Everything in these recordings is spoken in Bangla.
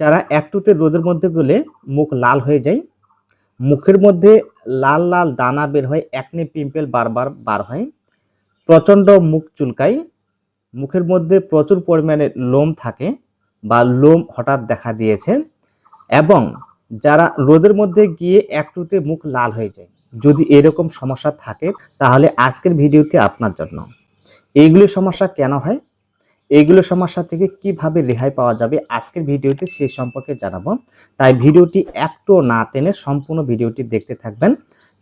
যারা একটুতে রোদের মধ্যে গেলে মুখ লাল হয়ে যায়, মুখের মধ্যে লাল লাল দানা বের হয় একনি পিম্পল বারবার বার হয়, প্রচণ্ড মুখ চুলকায়, মুখের মধ্যে প্রচুর পরিমাণে লোম থাকে বা লোম হঠাৎ দেখা দিয়েছে এবং যারা রোদের মধ্যে গিয়ে একটুতে মুখ লাল হয়ে যায়, যদি এরকম সমস্যা থাকে তাহলে আজকের ভিডিওটি আপনার জন্য। এইগুলি সমস্যা কেন হয়? এইগুলো সমস্যা থেকে কীভাবে রেহাই পাওয়া যাবে আজকের ভিডিওতে সেই সম্পর্কে জানাব। তাই ভিডিওটি একটু না টেনে সম্পূর্ণ ভিডিওটি দেখতে থাকবেন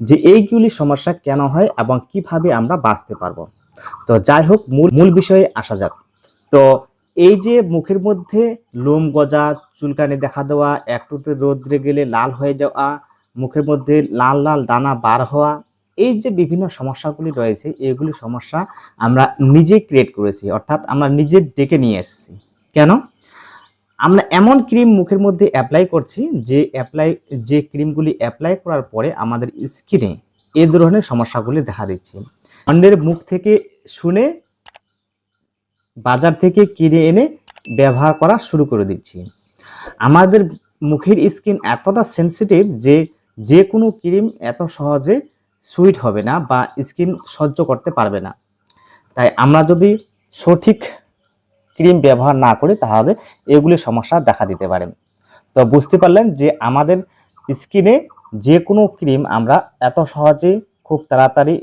যে এইগুলি সমস্যা কেন হয় এবং কীভাবে আমরা বাঁচতে পারব। তো যাই হোক, মূল মূল বিষয়ে আসা যাক। তো এই যে মুখের মধ্যে লোম গজা, চুলকানি দেখা দেওয়া, একটুতে রোদ্রে গেলে লাল হয়ে যাওয়া, মুখের মধ্যে লাল লাল দানা বার হওয়া এই যে বিভিন্ন সমস্যাগুলি রয়েছে, এগুলি সমস্যা আমরা নিজে ক্রিয়েট করেছি, অর্থাৎ আমরা নিজে ডেকে নিয়ে এসেছি। কেন? আমরা এমন ক্রিম মুখের মধ্যে অ্যাপ্লাই করছি যে অ্যাপ্লাই যে ক্রিমগুলি অ্যাপ্লাই করার পরে আমাদের স্কিনে এ ধরনের সমস্যাগুলি দেখা দিচ্ছে। অন্যের মুখ থেকে শুনে বাজার থেকে কিনে এনে ব্যবহার করা শুরু করে দিচ্ছি। আমাদের মুখের স্কিন এতটা সেন্সিটিভ যে যে কোনো ক্রিম এত সহজে সুইট হবে না বা স্কিন সহ্য করতে পারবে না। তাই আমরা যদি সঠিক ক্রিম ব্যবহার না করি, তাহলে এগুলি সমস্যা দেখা দিতে পারে। তো বুঝতে পারলেন যে আমাদের স্কিনে যে কোনো ক্রিম আমরা এত সহজে খুব তাড়াতাড়ি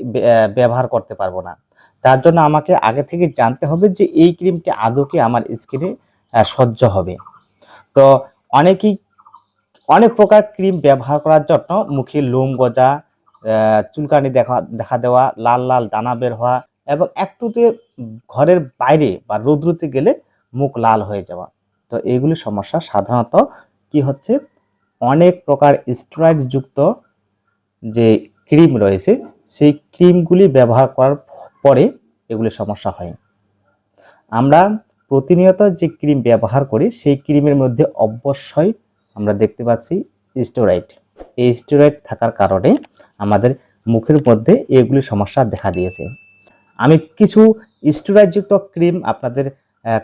ব্যবহার করতে পারব না। তার জন্য আমাকে আগে থেকে জানতে হবে যে এই ক্রিমটি আদৌ কি আমার স্কিনে সহ্য হবে। তো অনেকেই অনেক প্রকার ক্রিম ব্যবহার করার জন্য মুখে লোম গজা চুলকানি দেখা দেখা দেওয়া, লাল লাল দানা বের হওয়া এবং একটুতে ঘরের বাইরে বা রৌদ্রতে গেলে মুখ লাল হয়ে যাওয়া। তো এইগুলি সমস্যা। সাধারণত কি হচ্ছে? অনেক প্রকার যুক্ত যে ক্রিম রয়েছে, সেই ক্রিমগুলি ব্যবহার করার পরে এগুলি সমস্যা হয়। আমরা প্রতিনিয়ত যে ক্রিম ব্যবহার করি, সেই ক্রিমের মধ্যে অবশ্যই আমরা দেখতে পাচ্ছি স্টেরয়েড। এই স্টেরয়েড থাকার কারণে আমাদের মুখের মধ্যে এগুলি সমস্যা দেখা দিয়েছে। আমি কিছু স্টেরয়েডযুক্ত ক্রিম আপনাদের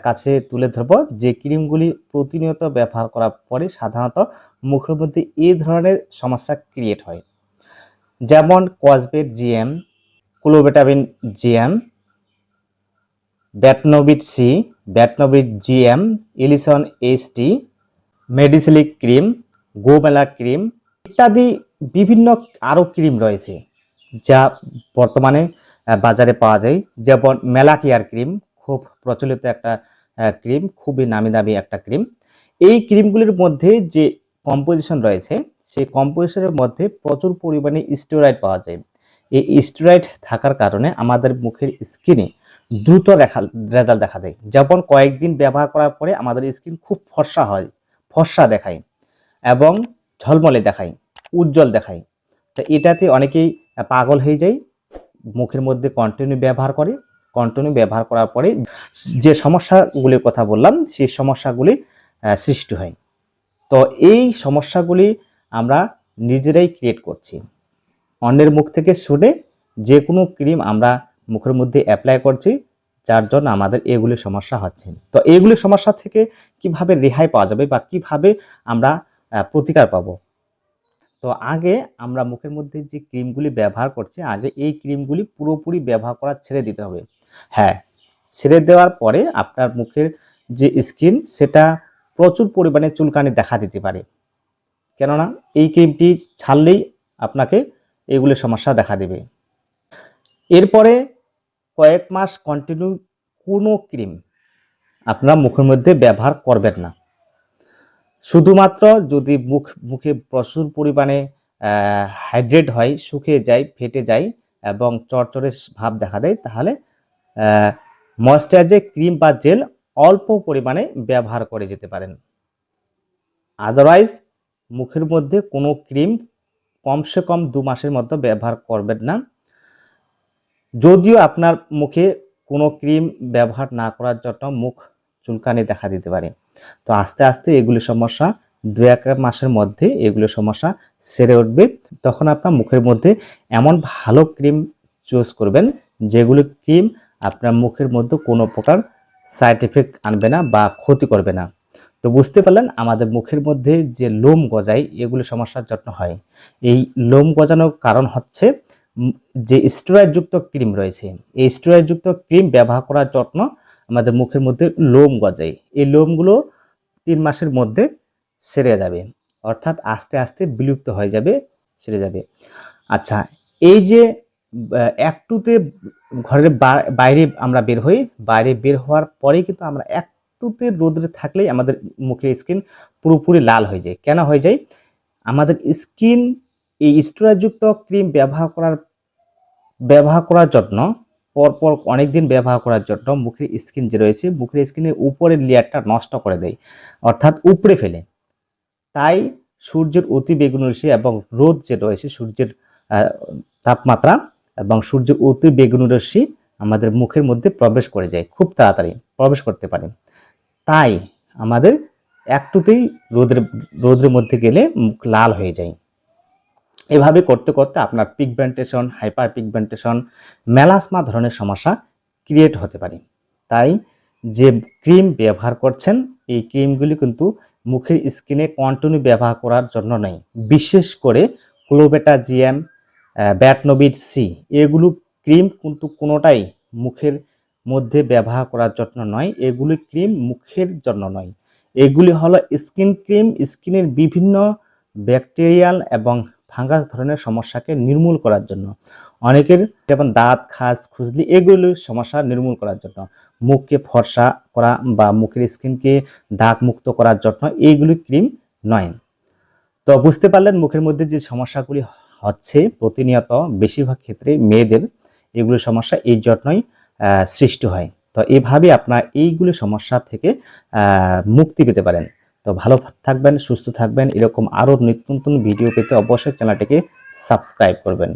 কাছে তুলে ধরব। যে ক্রিমগুলি প্রতিনিয়ত ব্যবহার করার পরে সাধারণত মুখের মধ্যে এই ধরনের সমস্যা ক্রিয়েট হয়। যেমন Cosvate GM ক্লোবেটামিন GM Betnovate C Betnovate GM Elosone HT মেডিসিলিক cream, গোমেলা ক্রিম ইত্যাদি বিভিন্ন আরও ক্রিম রয়েছে যা বর্তমানে বাজারে পাওয়া যায়। যেমন মেলাকিয়ার ক্রিম, খুব প্রচলিত একটা ক্রিম, খুবই নামি দামি একটা ক্রিম। এই ক্রিমগুলির মধ্যে যে কম্পোজিশন রয়েছে, সেই কম্পোজিশনের মধ্যে প্রচুর পরিমাণে স্টেরয়েড পাওয়া যায়। এই স্টেরয়েড থাকার কারণে আমাদের মুখের স্কিনে দ্রুত রেখা রেজাল্ট দেখা দেয়। যেমন কয়েকদিন ব্যবহার করার পরে আমাদের স্কিন খুব ফর্সা হয়, ফর্সা দেখায় এবং ঝলমলে দেখায় উজ্জ্বল দেখায় তো এটাতে অনেকেই পাগল হয়ে যায়, মুখের মধ্যে কন্টিনিউ ব্যবহার করে। কন্টিনিউ ব্যবহার করার পরে যে সমস্যাগুলির কথা বললাম, সেই সমস্যাগুলি সৃষ্টি হয়। তো এই সমস্যাগুলি আমরা নিজেরাই ক্রিয়েট করছি। অন্যের মুখ থেকে শুনে যে কোনো ক্রিম আমরা মুখের মধ্যে অ্যাপ্লাই করছি, যার জন্য আমাদের এগুলি সমস্যা হচ্ছে। তো এইগুলি সমস্যা থেকে কীভাবে রেহাই পাওয়া যাবে বা কীভাবে আমরা প্রতিকার পাবো। তো আগে আমরা মুখের মধ্যে যে ক্রিমগুলি ব্যবহার করছি, আগে এই ক্রিমগুলি পুরোপুরি ব্যবহার করা ছেড়ে দিতে হবে। হ্যাঁ ছেড়ে দেওয়ার পরে আপনার মুখের যে স্কিন, সেটা প্রচুর পরিমাণে চুলকানি দেখা দিতে পারে। কেননা এই ক্রিমটি ছাড়লেই আপনাকে এগুলো সমস্যা দেখা দেবে। এরপরে কয়েক মাস কন্টিনিউ কোনো ক্রিম আপনার মুখের মধ্যে ব্যবহার করবেন না। শুধুমাত্র যদি মুখ, মুখে প্রচুর পরিমাণে হাইড্রেট হয়, শুকিয়ে যায়, ফেটে যায় এবং চরচরে ভাব দেখা দেয়, তাহলে ময়েশ্চারাইজার ক্রিম বা জেল অল্প পরিমাণে ব্যবহার করে যেতে পারেন। আদারওয়াইজ মুখের মধ্যে কোনো ক্রিম কমসে কম দু মাসের মধ্যে ব্যবহার করবেন না। যদিও আপনার মুখে কোনো ক্রিম ব্যবহার না করার জন্য মুখ চুলকানি দেখা দিতে পারে। তো আস্তে আস্তে এগুলি সমস্যা দু এক মাসের মধ্যে এগুলো সমস্যা সেরে উঠবে। তখন আপনার মুখের মধ্যে এমন ভালো ক্রিম চুজ করবেন যেগুলো ক্রিম আপনার মুখের মধ্যে কোনো প্রকার সাইড এফেক্ট আনবে না বা ক্ষতি করবে না। তো বুঝতে পারলেন আমাদের মুখের মধ্যে যে লোম গজায় এগুলো সমস্যার জন্য হয়। এই লোম গজানোর কারণ হচ্ছে যে স্টেরয়েডযুক্ত ক্রিম রয়েছে। এই স্টেরয়েডযুক্ত ক্রিম ব্যবহার করার জন্য আমাদের মুখের মধ্যে লোম গজায়। এই লোমগুলো তিন মাসের মধ্যে সেরে যাবে। অর্থাৎ আস্তে আস্তে বিলুপ্ত হয়ে যাবে, সেরে যাবে। আচ্ছা এই যে একটুতে ঘরের বাইরে আমরা বের হই, বাইরে বের হওয়ার পরে কিন্তু আমরা একটুতে রোদে থাকলেই আমাদের মুখের স্কিন পুরোপুরি লাল হয়ে যায়। কেন হয়ে যায়? আমাদের স্কিন এই স্টোরাযুক্ত ক্রিম ব্যবহার করার ব্যবহার করার জন্য পরপর অনেক দিন ব্যবহার করার জন্য মুখের স্কিন যে রয়েছে, মুখের স্কিনের উপরের লেয়ারটা নষ্ট করে দেয়, অর্থাৎ উপড়ে ফেলে। তাই সূর্যের অতি বেগুনি রশ্মি এবং রোদ যে রয়েছে, সূর্যের তাপমাত্রা এবং সূর্যের অতি বেগুনি রশ্মি আমাদের মুখের মধ্যে প্রবেশ করে যায়, খুব তাড়াতাড়ি প্রবেশ করতে পারে। তাই আমাদের একটুতেই রোদের রোদের মধ্যে গেলে মুখ লাল হয়ে যায়। এভাবে করতে করতে আপনার পিগমেন্টেশন হাইপার পিগমেন্টেশন মেলাসমা ধরনের সমস্যা ক্রিয়েট হতে পারে। তাই যে ক্রিম ব্যবহার করছেন, এই ক্রিমগুলি কিন্তু মুখের স্কিনে কন্টিনিউ ব্যবহার করার জন্য নেই। বিশেষ করে ক্লোবেটা জিএম ব্যাটনোবিট সি এগুলো ক্রিম কিন্তু কোনোটাই মুখের মধ্যে ব্যবহার করার জন্য নয়, এগুলি ক্রিম মুখের জন্য নয়। এগুলি হলো স্কিন ক্রিম স্কিনের বিভিন্ন ব্যাকটেরিয়াল এবং ফাঙ্গাস ধরনের সমস্যাকে নির্মূল করার জন্য। অনেকের যেমন দাঁত, খাস, খুজলি এগুলোর সমস্যা নির্মূল করার জন্য। মুখকে ফর্সা করা বা মুখের স্কিনকে দাগ মুক্ত করার জন্য এইগুলি ক্রিম নয়। তো বুঝতে পারলেন মুখের মধ্যে যে সমস্যাগুলি হচ্ছে, প্রতিনিয়ত বেশিরভাগ ক্ষেত্রে মেয়েদের এগুলো সমস্যা এই জন্যই সৃষ্টি হয়। তো এভাবে আপনার এইগুলো সমস্যা থেকে মুক্তি পেতে পারেন। তো ভালো থাকবেন, সুস্থ থাকবেন। এরকম আরও নিত্য নতুন ভিডিও পেতে অবশ্যই চ্যানেলটিকে সাবস্ক্রাইব করবেন।